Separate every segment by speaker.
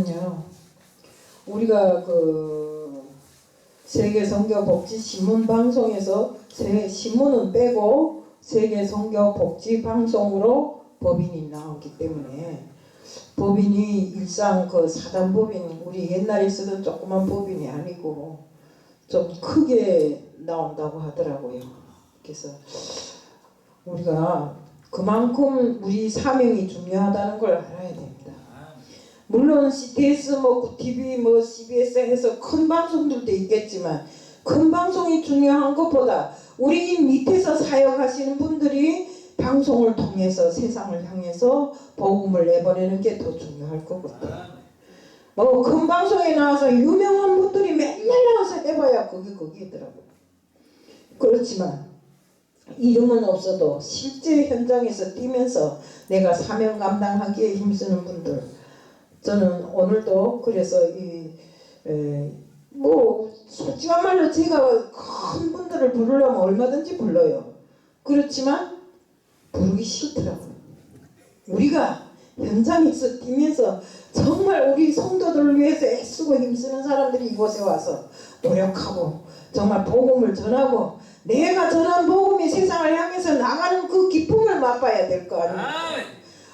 Speaker 1: 뭐냐면요. 우리가 그 세계 선교 복지 신문 방송에서 세 신문은 빼고 세계 선교 복지 방송으로 법인이 나오기 때문에 법인이 일상 그 사단 법인 우리 옛날에 쓰던 조그만 법인이 아니고 좀 크게 나온다고 하더라고요. 그래서 우리가 그만큼 우리 사명이 중요하다는 걸 알아야 됩니다. 물론 CTS, 뭐 TV, 뭐 CBS 해서 큰 방송들도 있겠지만 큰 방송이 중요한 것보다 우리 밑에서 사역하시는 분들이 방송을 통해서 세상을 향해서 복음을 내보내는 게 더 중요할 것 같아요. 뭐큰 방송에 나와서 유명한 분들이 맨날 나와서 해봐야 그게 거기더라고요. 그렇지만 이름은 없어도 실제 현장에서 뛰면서 내가 사명 감당하기에 힘쓰는 분들 저는 오늘도 그래서 이뭐 솔직한 말로 제가 큰 분들을 부르려면 얼마든지 불러요. 그렇지만 부르기 싫더라고요. 우리가 현장에서 뛰면서 정말 우리 성도들을 위해서 애쓰고 힘쓰는 사람들이 이곳에 와서 노력하고 정말 복음을 전하고 내가 전한 복음이 세상을 향해서 나가는 그 기쁨을 맛봐야 될 거 아니에요.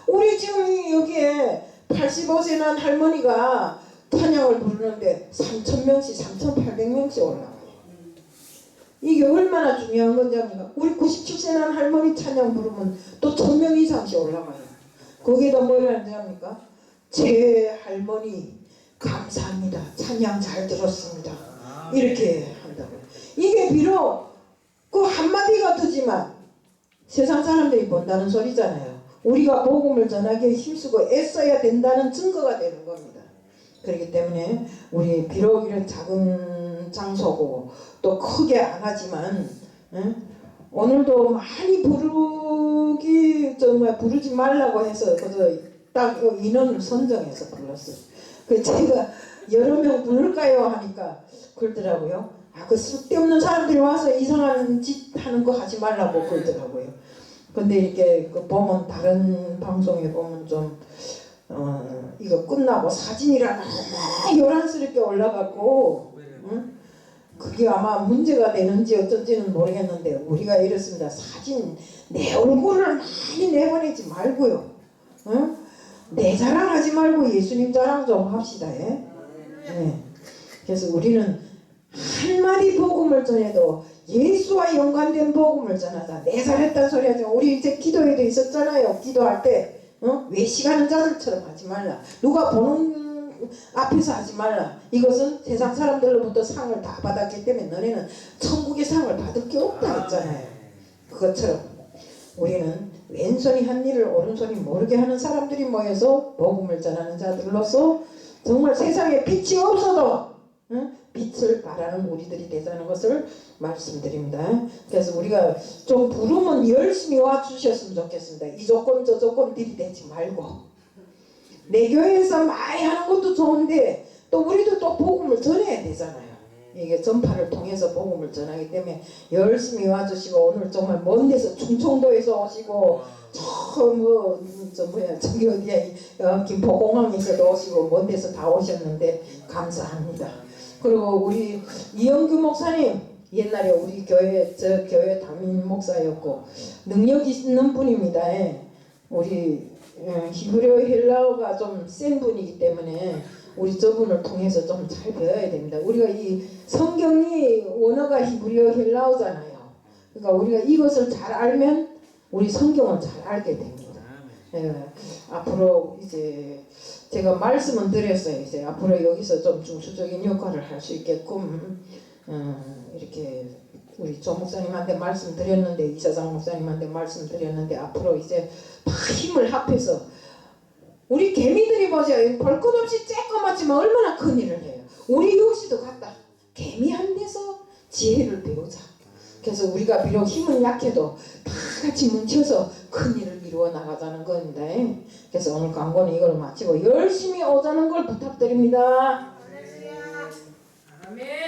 Speaker 1: 우리 지금 여기에 85세 난 할머니가 찬양을 부르는데 3,000명씩, 3,800명씩 올라와요. 이게 얼마나 중요한 건지 압니까? 우리 97세 난 할머니 찬양 부르면 또 1,000명 이상씩 올라가요. 거기다 뭘 하는지 압니까? 제 할머니 감사합니다. 찬양 잘 들었습니다. 이렇게 한다고요. 이게 비록 그 한마디가 뜨지만 세상 사람들이 본다는 소리잖아요. 우리가 복음을 전하기에 힘쓰고 애써야 된다는 증거가 되는 겁니다. 그렇기 때문에 우리 비록 이런 작은 장소고 또 크게 안 하지만 응? 오늘도 많이 부르기 정말 부르지 말라고 해서 딱 인원을 선정해서 불렀어요. 그 제가 여러 명 부를까요 하니까 그러더라고요. 아, 그 쓸데없는 사람들이 와서 이상한 짓 하는 거 하지 말라고 그러더라고요. 근데 이렇게 그 보면 다른 방송에 보면 좀 어, 이거 끝나고 사진이라 너무 요란스럽게 올라갔고 응? 그게 아마 문제가 되는지 어쩐지는 모르겠는데 우리가 이렇습니다. 사진 내 얼굴을 많이 내보내지 말고요. 응? 내 자랑하지 말고 예수님 자랑 좀 합시다. 예? 네. 그래서 우리는 한마디 복음을 전해도 예수와 연관된 복음을 전하자. 내 잘했다는 소리 하지 마. 우리 이제 기도회도 있었잖아요. 기도할 때 어? 외식하는 자들처럼 하지 말라. 누가 보는 앞에서 하지 말라. 이것은 세상 사람들로부터 상을 다 받았기 때문에 너네는 천국의 상을 받을 게 없다 했잖아요. 그것처럼 우리는 왼손이 한 일을 오른손이 모르게 하는 사람들이 모여서 복음을 전하는 자들로서 정말 세상에 빛이 없어도 응? 빛을 발하는 우리들이 되자는 것을 말씀드립니다. 그래서 우리가 좀 부르면 열심히 와 주셨으면 좋겠습니다. 이 조건 저 조건 들이대지 말고 내 교회에서 많이 하는 것도 좋은데 또 우리도 또 복음을 전해야 되잖아요. 이게 전파를 통해서 복음을 전하기 때문에 열심히 와주시고 오늘 정말 먼 데서 충청도에서 오시고 저 뭐저 뭐야 저기 어디야 어, 김포공항에서도 오시고 먼 데서 다 오셨는데 감사합니다. 그리고 우리 이영규 목사님 옛날에 우리 교회 저 교회 담임 목사였고 능력 있는 분입니다. 예. 우리 어, 히브리어 헬라어가 좀 센 분이기 때문에 우리 저분을 통해서 좀 잘 배워야 됩니다. 우리가 이 성경이 원어가 히브리어 헬라어잖아요. 그러니까 우리가 이것을 잘 알면 우리 성경을 잘 알게 됩니다. 예, 앞으로 이제 제가 말씀은 드렸어요. 이제 앞으로 여기서 좀 중수적인 역할을 할 수 있게끔 어, 이렇게 우리 조 목사님한테 말씀드렸는데 이사장 목사님한테 말씀드렸는데 앞으로 이제 다 힘을 합해서 우리 개미들이 보세요. 볼것 없이 쬐꼬맣지만 얼마나 큰 일을 해요. 우리 역시도 같다. 개미 한 데서 지혜를 배우자. 그래서 우리가 비록 힘은 약해도 다 같이 뭉쳐서 큰 일을 이루어 나가자는 겁니다. 그래서 오늘 광고는 이걸 마치고 열심히 오자는 걸 부탁드립니다.
Speaker 2: 아멘.